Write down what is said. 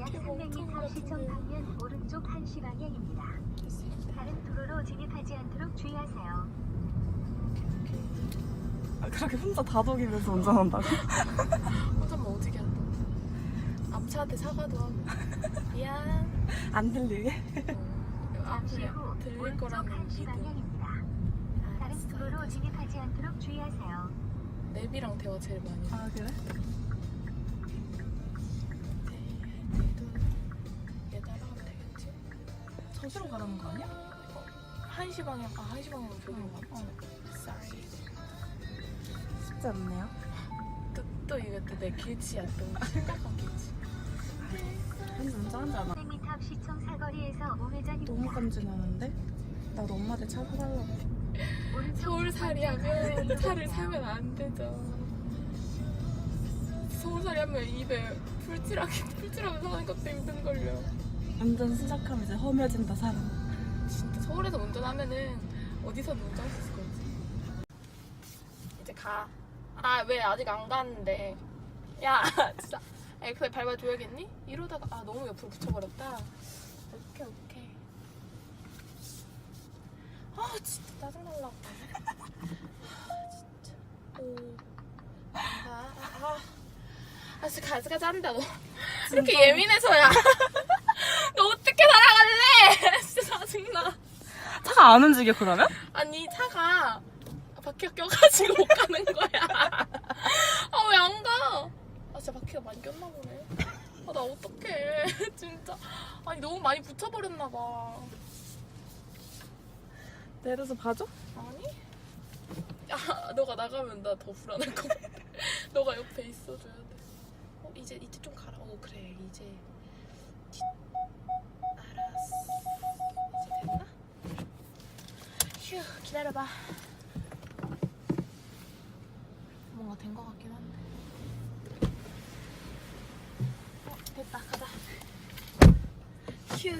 약 300m 시청 방면 오른쪽 1시 방향입니다. 다른 도로로 진입하지 않도록 주의하세요. 아, 그렇게 혼자 다독이면서 운전한다고? 혼자만 오지게 한다. 앞차한테 사과도 하고. 미안. 안 들리게? 어, 잠시 후 들릴 오른쪽 거라는 1시 믿음. 방향입니다. 다른 도로로 진입하지 않도록 주의하세요. 랩이랑 대화 제일 많이 해. 아 그래? 저기로 가라는 거 아니야? 한시 방향, 아, 한시 방향은 저기로 어, 맞지? Sorry. 쉽지 않네요. 또, 또또내 길치야, 또. 심각한 길치. 혼자 운전하지 않아? 300m 앞 시청 사거리에서 너무. 깜찍하는데? 나도 엄마한테 차 사달라고. 서울살이 하면 차를 사면 안 되죠. 서울살이 하면 입에 풀칠하게, 풀칠하면서 하는 것도 힘든걸요. 운전 시작하면 이제 험해진다 사람. 진짜 서울에서 운전하면은 어디서든 운전할 수 있을 것 같아. 이제 가. 아, 왜 아직 안 가는데. 야, 진짜. 엑셀 밟아줘야겠니? 이러다가, 아, 너무 옆으로 붙여버렸다. 오케이, 오케이. 아, 진짜 짜증날라. 아, 진짜. 오. 아, 아, 아. 아, 진짜 가지가지 한다, 너. 이렇게 예민해서야. 너 어떻게 살아갈래? 진짜 짜증나. 안 움직여 그러면? 아니 차가 바퀴가 껴가지고 못 가는 거야. 아 왜 안 가? 아 진짜 바퀴가 많이 꼈나 보네. 아 나 어떡해 진짜. 아니 너무 많이 붙여버렸나 봐. 내려서 봐줘? 아니? 야 너가 나가면 나 더 불안할 것 같아. 너가 옆에 있어줘야 돼. 어 이제 이제 좀 가라. 어 그래 이제. 기다려봐. 뭔가 된 것 같긴 한데. 어 됐다 가자. 휴.